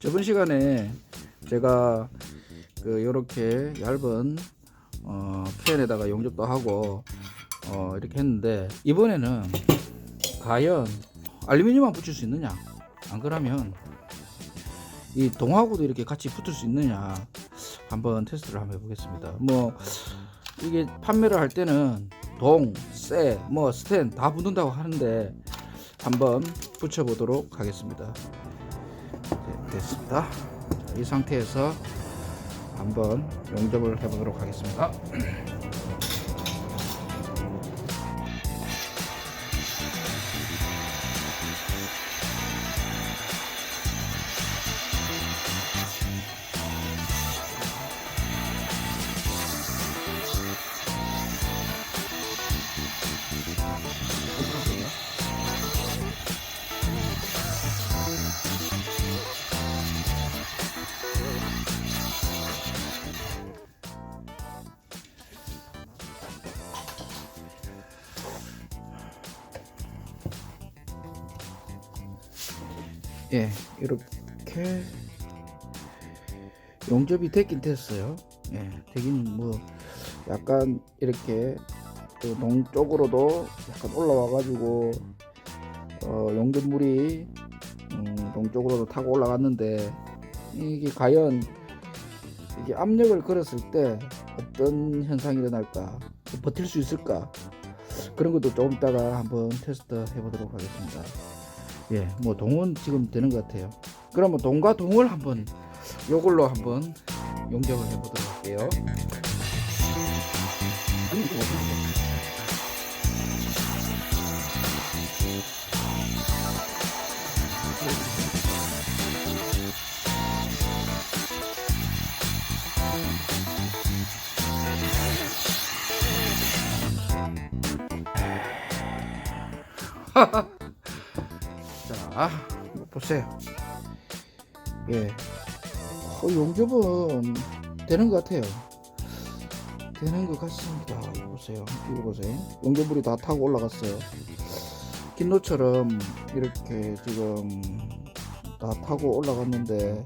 저번 시간에 제가 그 요렇게 얇은 어, 캔에다가 용접도 하고 어, 이렇게 했는데 이번에는 과연 알루미늄만 붙일 수 있느냐? 안 그러면 이 동하고도 이렇게 같이 붙을 수 있느냐? 한번 테스트를 한번 해보겠습니다. 뭐 이게 판매를 할 때는 동, 쇠, 뭐 스텐 다 붙는다고 하는데 한번 붙여보도록 하겠습니다. 네, 됐습니다. 자, 이 상태에서 한번 용접을 해보도록 하겠습니다 예, 이렇게 용접이 됐긴 됐어요. 예, 되긴 뭐 약간 이렇게 그 동쪽으로도 약간 올라와가지고 어, 용접물이 음, 동쪽으로도 타고 올라갔는데 이게 과연 이게 압력을 걸었을 때 어떤 현상이 일어날까 버틸 수 있을까 그런 것도 조금 이따가 한번 테스트 해보도록 하겠습니다. 예, 뭐 동은 지금 되는 것 같아요. 그러면 동과 동을 한번 요걸로 한번 용접을 해보도록 할게요. 뭐 보세요. 예, 어, 용접은 되는 것 같아요. 되는 것 같습니다. 보세요. 이거 보세요. 용접물이 다 타고 올라갔어요. 긴노처럼 이렇게 지금 다 타고 올라갔는데,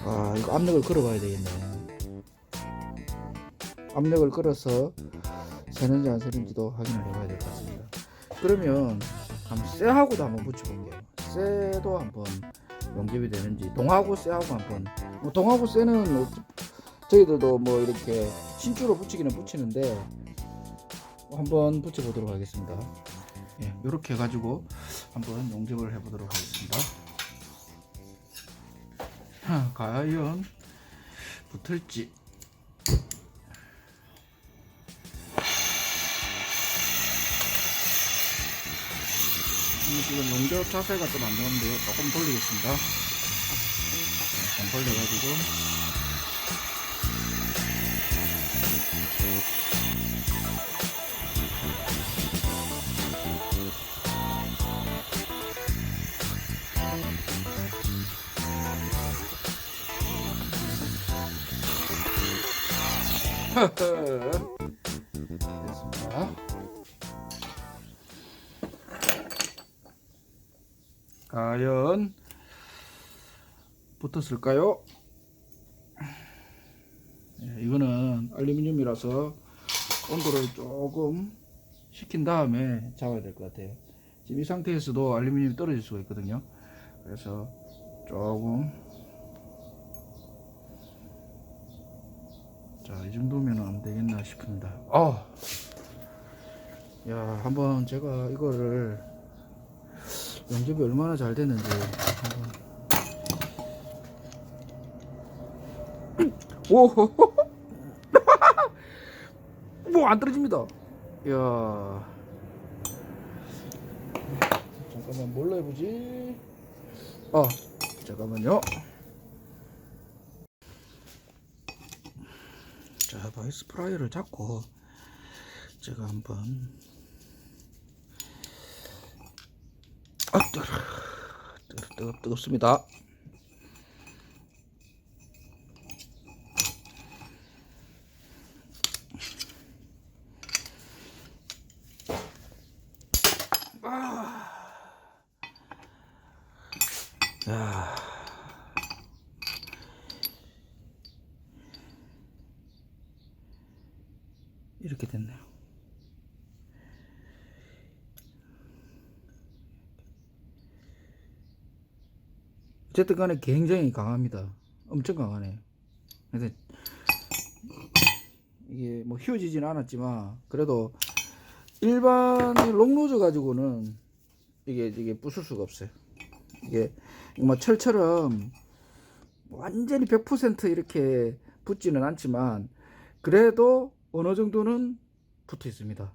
아, 이거 압력을 걸어 봐야 되겠네. 압력을 걸어서 새는지 안 새는지도 확인을 해봐야 될 것 같습니다. 그러면 한번 쇠하고도 한번 붙여볼게요. 쇠도 한번 용접이 되는지 동하고 쇠하고 한번 뭐 동하고 쇠는 뭐 저희들도 뭐 이렇게 신주로 붙이기는 붙이는데 한번 붙여보도록 하겠습니다. 예, 이렇게 해가지고 한번 용접을 해보도록 하겠습니다. 하, 과연 붙을지 지금 용접 자세가 좀안 좋은데요. 조금 돌리겠습니다. 네, 좀 돌려가지고. 됐습니다. 과연 붙었을까요? 예, 이거는 알루미늄이라서 온도를 조금 식힌 다음에 잡아야 될 것 같아요. 지금 이 상태에서도 알루미늄이 떨어질 수가 있거든요. 그래서 조금 자, 이 정도면 안 되겠나 싶습니다. 아, 야, 한번 제가 이거를 용접이 얼마나 잘 됐는지. 오, 뭐 안 떨어집니다. 이야, 잠깐만 뭘로 해보지? 아, 잠깐만요. 자, 바이스 프라이어를 잡고 제가 한번 아, 뜨거, 뜨거, 뜨거, 뜨겁습니다. 야. 이렇게 됐네요. 어쨌든 간에 굉장히 강합니다. 엄청 강하네요. 그래서 이게 뭐 휘어지진 않았지만 그래도 일반 롱로즈 가지고는 이게 이게 부술 수가 없어요. 이게 뭐 철처럼 완전히 100% 이렇게 붙지는 않지만 그래도 어느 정도는 붙어 있습니다.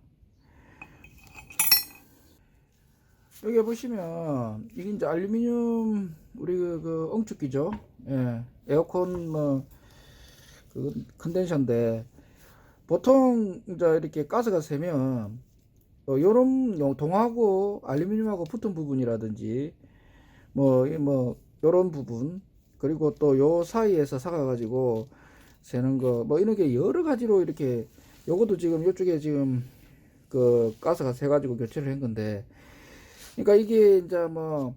여기 보시면 이게 이제 알루미늄 우리 그, 그 엉축기죠. 예. 에어컨 뭐 그 컨덴서인데 보통 이제 이렇게 가스가 새면 어, 요런 요- 동하고 알루미늄하고 붙은 부분이라든지 뭐, 이 뭐, 요런 부분, 그리고 또 요 사이에서 사가 가지고 새는 거, 뭐, 이런 게 여러 가지로 이렇게, 요것도 지금 요쪽에 지금 그 가스가 새 가지고 교체를 한 건데, 그러니까 이게 이제 뭐,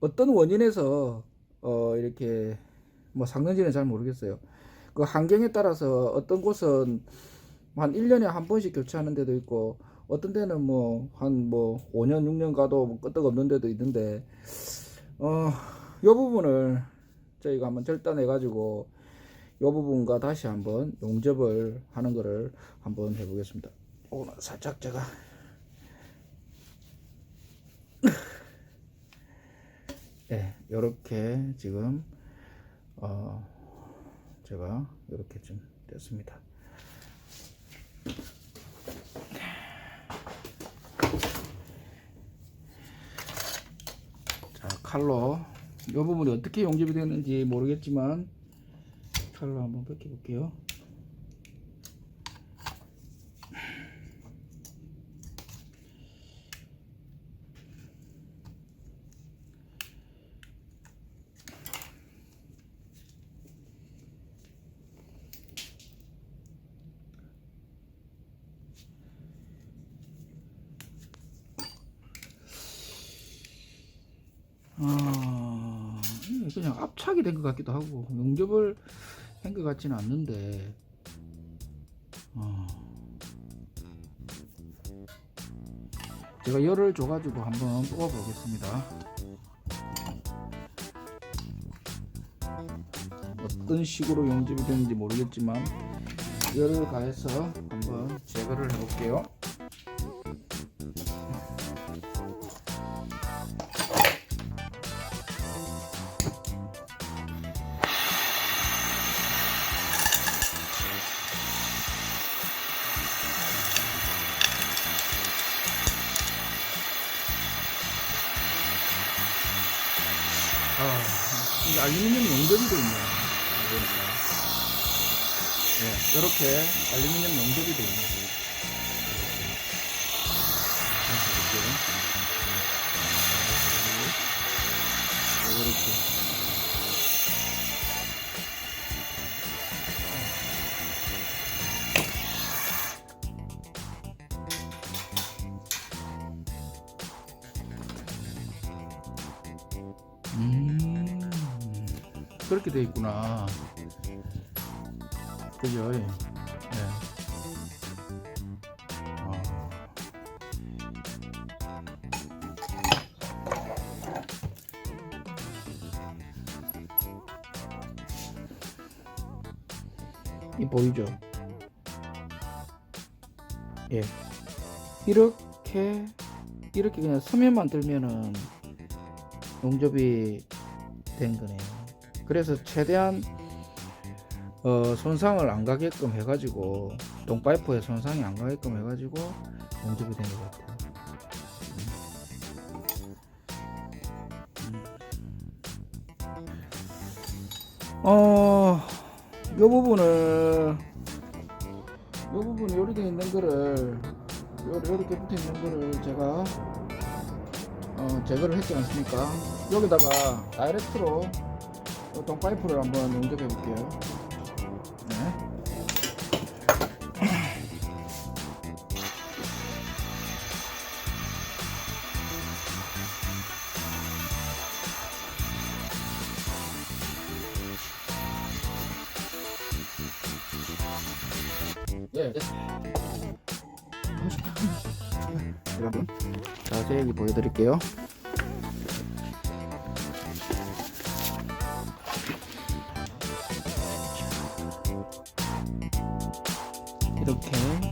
어떤 원인에서, 어, 이렇게, 뭐, 삭는지는 잘 모르겠어요. 그 환경에 따라서 어떤 곳은 한 1년에 한 번씩 교체하는 데도 있고, 어떤 데는 뭐 한뭐 5년 6년 가도 뭐 끄떡 없는 데도 있는데 어요 부분을 저희가 한번 절단해 가지고 요 부분과 다시 한번 용접을 하는 거를 한번 해 보겠습니다. 오늘 살짝 제가 네, 요렇게 지금 어 제가 이렇게 좀 됐습니다. 자, 칼로 이 부분이 어떻게 용접이 되는지 모르겠지만 칼로 한번 벗겨 볼게요. 아, 이게 그냥 압착이 된 것 같기도 하고 용접을 한 것 같지는 않는데 어. 제가 열을 줘가지고 한번 뽑아 보겠습니다 어떤 식으로 용접이 되는지 모르겠지만 열을 가해서 한번 제거를 해 볼게요 아, 이게 알루미늄 용접이 돼 있네요. 보니까. 네, 이렇게 알루미늄 용접이 돼 있네요. 그렇게 돼 있구나. 그죠? 예. 네. 어. 이 보이죠? 예. 이렇게 이렇게 그냥 서면만 들면은 용접이 된 거네요. 그래서 최대한 어, 손상을 안 가게끔 해가지고 동파이프에 손상이 안 가게끔 해가지고 용접이 된것 같아요. 음. 어, 요 부분을 요 부분 요렇게 있는 거를 요- 요렇게 붙어 있는 거를 제가 어, 제거를 했지 않습니까? 여기다가 다이렉트로 보통 파이프를 한번 용접해 볼게요. 네. 네. 네. 여러분, 자세히 보여드릴게요. 이